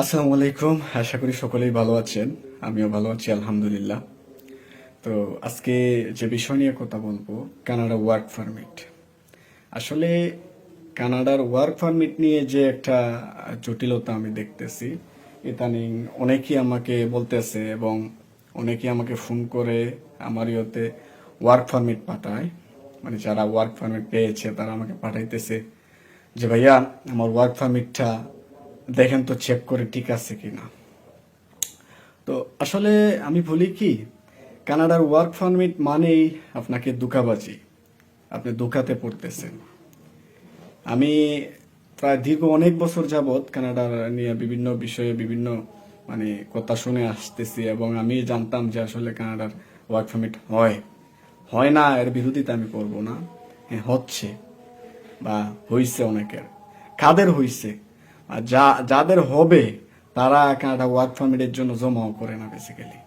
আসসালামু আলাইকুম, আশা করি সকলেই ভালো আছেন। আমিও ভালো আছি, আলহামদুলিল্লাহ। তো আজকে যে বিষয় নিয়ে কথা বলব, কানাডা ওয়ার্ক পারমিট আসলে কানাডার ওয়ার্ক পারমিট নিয়ে যে একটা জটিলতা আমি দেখতেছি, ইদানিং অনেকেই আমাকে বলতেছে এবং অনেকেই আমাকে ফোন করে আমার ইয়েতে ওয়ার্ক পারমিট পাঠায়। মানে যারা ওয়ার্ক পারমিট পেয়েছে, তারা আমাকে পাঠাইতেছে যে, ভাইয়া, আমার ওয়ার্ক পারমিটটা দেখেন তো চেক করে ঠিক আছে কি না তো আসলে আমি বলি কি, কানাডার ওয়ার্ক পারমিট মানেই আপনাকে দুকাবাজি আপনি দুকাতে পড়তেছেন। আমি প্রায় দীর্ঘ অনেক বছর যাবৎ কানাডার নিয়ে বিভিন্ন বিষয়ে বিভিন্ন মানে কথা শুনে আসতেছি এবং আমি জানতাম যে আসলে কানাডার ওয়ার্ক পারমিট হয়। হয় না, এর বিরোধিতা আমি করব না। হ্যাঁ হচ্ছে বা হইছে অনেকের। কাদের হইছে? যা, যাদের হবে, তারা কানাডা ওয়ার্ক পারমিটের জন্য জমাও করে না বেসিক্যালি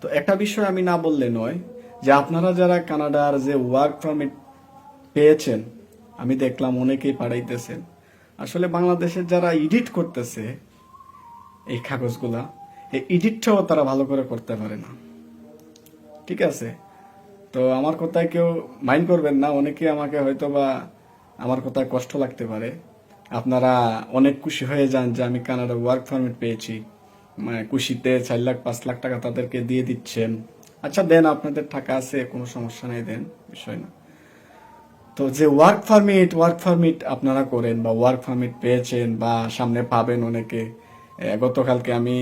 তো একটা বিষয় আমি না বললে নয়, যে আপনারা যারা কানাডার যে ওয়ার্ক পারমিট পেয়েছেন, আমি দেখলাম অনেকেই পাঠাইতেছেন। আসলে বাংলাদেশের যারা এডিট করতেছে, এই কাগজগুলা, এই এডিটটাও তারা ভালো করে করতে পারে না। ঠিক আছে? তো আমার কথায় কেউ মাইন্ড করবেন না অনেকে আমাকে হয়তো বা আমার কথায় কষ্ট লাগতে পারে। আপনারা অনেক খুশি হয়ে যান যে আমি কানাডা ওয়ার্ক পারমিট পেয়েছি। মানে খুশিতে চার লাখ, পাঁচ লাখ টাকা তাদেরকে দিয়ে দিচ্ছেন। আচ্ছা দেন আপনাদের টাকা আছে, কোনো সমস্যা নেই, দেন, বিষয় না। তো যে ওয়ার্ক পারমিট ওয়ার্ক পারমিট আপনারা করেন বা ওয়ার্ক পারমিট পেয়েছেন বা সামনে পাবেন অনেকে গতকালকে আমি,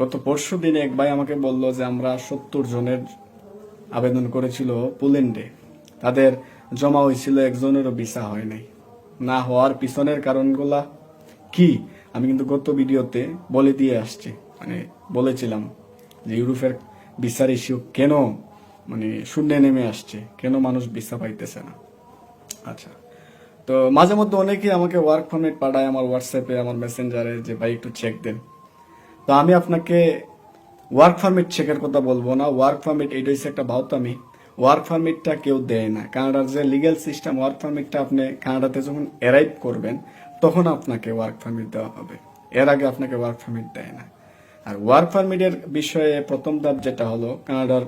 গত পরশু দিনে এক ভাই আমাকে বলল যে আমরা সত্তর জনের আবেদন করেছিল পোল্যান্ডে তাদের জমা হয়েছিল, একজনেরও ভিসা হয় নাই। না হওয়ার পিছনের কারণগুলা কি? আমি কিন্তু গত ভিডিওতে বলে দিয়ে আসছি। মানে বলেছিলাম যে ইউরোপের ভিসার ইস্যু কেন মানে শূন্যে নেমে আসছে? কেন মানুষ ভিসা পাইতেছে না? আচ্ছা। তো মাঝে মধ্যে অনেকেই আমাকে ওয়ার্ক পারমিট পাঠায় আমার হোয়াটসঅ্যাপে আমার মেসেঞ্জারে যে, ভাই, একটু চেক দেন। তো আমি আপনাকে ওয়ার্ক পারমিট চেকের কথা বলব না। ওয়ার্ক পারমিট এটা হচ্ছে একটা ভাওতামি ওয়ার্ক পারমিটটা কেউ দেয় না। কানাডার যে লিগ্যাল সিস্টেম ওয়ার্ক পারমিটটা আপনি কানাডাতে যখন অ্যারাইভ করবেন, তখন আপনাকে ওয়ার্ক পারমিট দেওয়া হবে। এর আগে আপনাকে ওয়ার্ক পারমিট দেয় না। আর ওয়ার্ক পারমিটের বিষয়ে প্রথম ধাপ যেটা হলো, কানাডার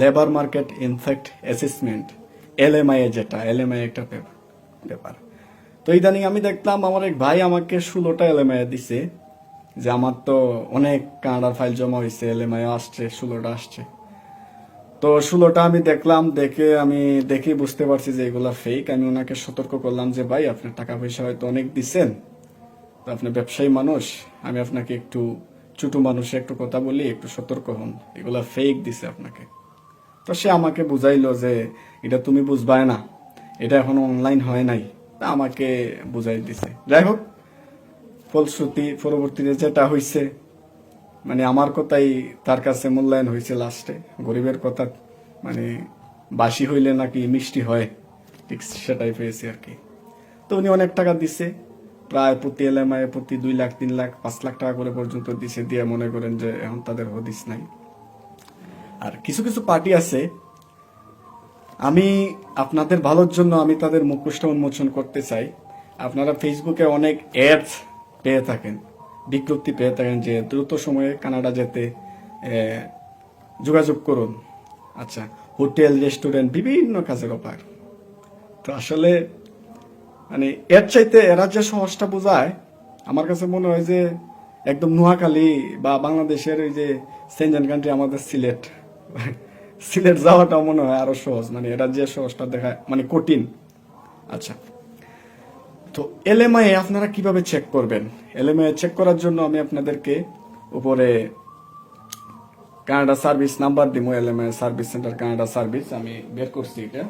labour market impact assessment LMI যেটা এলএমআই একটা ব্যাপার তো ইদানিং আমি দেখলাম, আমার এক ভাই আমাকে ষোলোটা এলএমআই দিছে, যে আমার তো অনেক কানাডার ফাইল জমা হয়েছে এলএমআই আসছে, ষোলোটা আসছে। তো ষোলোটা আমি দেখলাম, দেখে আমি দেখে বুঝতে পারছি যে এগুলা ফেক আমি ওনাকে সতর্ক করলাম যে, ভাই, আপনার টাকা পয়সা হয়তো অনেক দিচ্ছেন তো আপনি ব্যবসায়ী মানুষ, আমি আপনাকে একটু ছোটো মানুষে একটু কথা বলি, একটু সতর্ক হন। এগুলা ফেক দিছে আপনাকে। তো সে আমাকে বুঝাইলো যে, এটা তুমি বুঝবাই না, এটা এখন অনলাইন হয় নাই। তা আমাকে বুঝাই দিছে। যাই হোক, ফলশ্রুতি, পরবর্তীতে যেটা হয়েছে মানে আমার কথাই তার কাছে মূল্যায়ন হয়েছে লাস্টে গরিবের কথা মানে বাসি হইলে নাকি মিষ্টি হয়, ঠিক সেটাই পেয়েছি আর কি। তো উনি অনেক টাকা দিছে, প্রায় প্রতি এলএমআই প্রতি দুই লাখ, তিন লাখ, পাঁচ লাখ টাকা করে পর্যন্ত দিছে, দিয়ে মনে করেন যে এখন তাদের হদিস নাই। আর কিছু কিছু পার্টি আছে, আমি আপনাদের ভালোর জন্য আমি তাদের মুখোশটা উন্মোচন করতে চাই। আপনারা ফেসবুকে অনেক অ্যাডস পেয়ে থাকেন। বিজ্ঞপ্তি পেয়ে থাকেন যে দ্রুত সময়ে কানাডা যেতে যোগাযোগ করুন। আচ্ছা হোটেল, রেস্টুরেন্ট, বিভিন্ন কাজের অফার। তো আসলে মানে এর চাইতে এরা যে সহজটা বোঝায়, আমার কাছে মনে হয় যে একদম নোয়াখালী বা বাংলাদেশের ওই যে সেঞ্জান কান্ট্রি, আমাদের সিলেট সিলেট যাওয়াটাও মনে হয় আরও সহজ। মানে এরা যে সহজটা দেখায় মানে কঠিন। আচ্ছা তো এলএমআই আপনারা কীভাবে চেক করবেন? এলএমআই চেক করার জন্য আমি আপনাদেরকে উপরে কানাডা সার্ভিস নাম্বার দিব, LMI service centre Canada service আমি বের করছি এটা।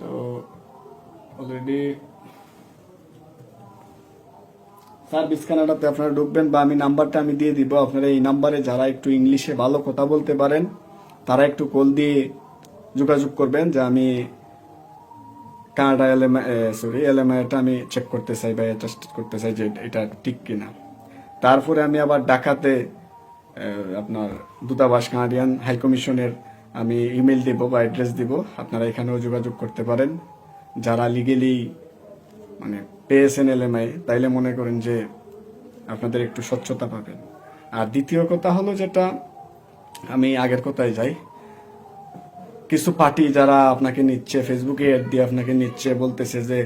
তো অলরেডি সার্ভিস কানাডাতে আপনারা ঢুকবেন বা আমি নাম্বারটা আমি দিয়ে দিব। আপনারা এই নাম্বারে যারা একটু ইংলিশে ভালো কথা বলতে পারেন, তারা একটু কল দিয়ে যোগাযোগ করবেন যে আমি কানাডা এলএমআই সরি এলএমআইটা আমি চেক করতে চাই বা অ্যাডজাস্ট করতে চাই যে এটা ঠিক কিনা। তারপরে আমি আবার ঢাকাতে আপনার দূতাবাস কানাডিয়ান হাই কমিশনের আমি ইমেল দিব বা অ্যাড্রেস দিব। আপনারা এখানেও যোগাযোগ করতে পারেন। যারা লিগেলি মানে পেয়েছেন এলএমআই তাইলে মনে করেন যে আপনাদের একটু স্বচ্ছতা পাবেন। আর দ্বিতীয় কথা হলো যেটা, আমি আগের কথায় যাই। কিছু পার্টি যারা আপনাকে নিচ্ছে ফেসবুকে অ্যাড দিয়ে আপনাকে নিচ্ছে, বলতেছে যে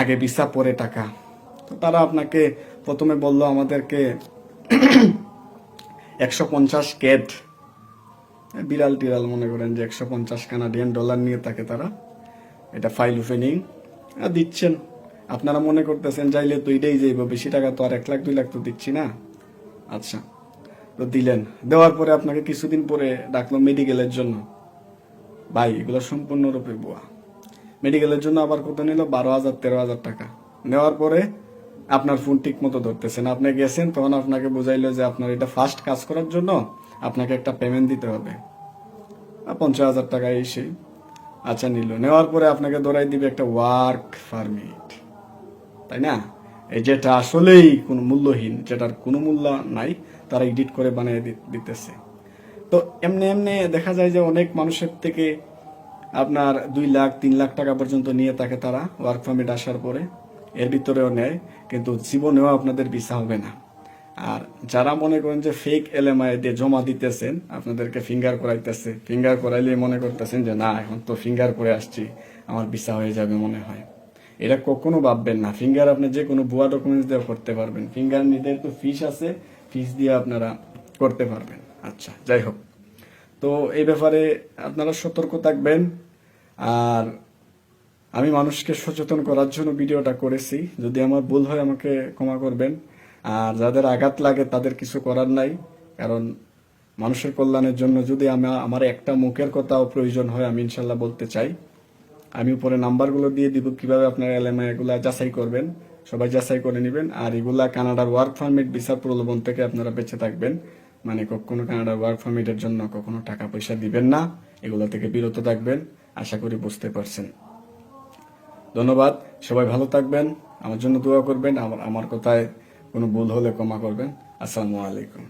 আগে ভিসা পরে টাকা। তো তারা আপনাকে প্রথমে বলল আমাদেরকে একশো পঞ্চাশ ক্যাট বিড়াল টিরাল মনে করেন যে একশো পঞ্চাশ কানাডিয়ান ডলার নিয়ে থাকে তারা। এটা ফাইল ওপেনিং দিচ্ছেন। আপনারা মনে করতেছেন, যাইলে তো এটাই যাইব, বেশি টাকা তো আর এক লাখ, দুই লাখ তো দিচ্ছি না। আচ্ছা। তো দিলেন। দেওয়ার পরে আপনাকে কিছুদিন পরে ডাকলো মেডিকেলের জন্য। ভাই, এগুলো সম্পূর্ণরূপে বোয়া মেডিকেলের জন্য আবার কত নিল? বারো হাজার, তেরো হাজার টাকা। নেওয়ার পরে আপনার ফোন ঠিক মতো ধরতেছেন আপনি গেছেন, তখন আপনাকে বুঝাইলো যে আপনার এটা ফার্স্ট কাজ করার জন্য আপনাকে একটা পেমেন্ট দিতে হবে। পঞ্চাশ হাজার টাকা এসে আচ্ছা নিল। নেওয়ার পরে আপনাকে ধরাই দিবে একটা ওয়ার্ক পারমিট তাই না? যেটা আসলেই কোনো মূল্যহীন, যেটার কোনো মূল্য নাই, তারা এডিট করে বানিয়ে দিতেছে। তো এমনি এমনি দেখা যায় যে অনেক মানুষের থেকে আপনার দুই লাখ, তিন লাখ টাকা পর্যন্ত নিয়ে থাকে তারা ওয়ার্ক পারমিট আসার পরে। এর ভিতরেও নেয়, কিন্তু জীবনেও আপনাদের ভিসা হবে না। আর যারা মনে করেন যে ফেক এলএমআই দিয়ে জমা দিতেছেন, আপনাদেরকে ফিঙ্গার করাইতেছে ফিঙ্গার করাইলে মনে করতেছেন যে, না, এখন তো ফিঙ্গার করে আসছি, আমার ভিসা হয়ে যাবে, মনে হয়। এটা কখনো ভাববেন না। ফিঙ্গার আপনি যে কোনো ভুয়া ডকুমেন্টস দিয়ে করতে পারবেন। ফিঙ্গার নিতে তো ফিস আছে ফিস দিয়ে আপনারা করতে পারবেন। আচ্ছা যাই হোক। তো এই ব্যাপারে আপনারা সতর্ক থাকবেন। আর আমি মানুষকে সচেতন করার জন্য ভিডিওটা করেছি। যদি আমার ভুল হয় আমাকে ক্ষমা করবেন। আর যাদের আঘাত লাগে তাদের কিছু করার নাই। কারণ মানুষের কল্যাণের জন্য যদি আমি, আমার একটা মুখের কথাও প্রয়োজন হয়, আমি ইনশাল্লাহ বলতে চাই। আমি উপরে নাম্বারগুলো দিয়ে দিব, কীভাবে আপনার এলএমআই এগুলা যাচাই করবেন। সবাই যাচাই করে নেবেন, আর এগুলা কানাডার ওয়ার্ক পারমিট ভিসা প্রলোভন থেকে আপনারা বেঁচে থাকবেন। মানে কখনো কানাডার ওয়ার্ক পারমিটের জন্য কখনো টাকা পয়সা দিবেন না, এগুলো থেকে বিরত থাকবেন, আশা করি বুঝতে পারছেন। ধন্যবাদ, সবাই ভালো থাকবেন, আমার জন্য দোয়া করবেন, আমার আমার কথায় কোনো ভুল হলে ক্ষমা করবেন। আসসালামু আলাইকুম।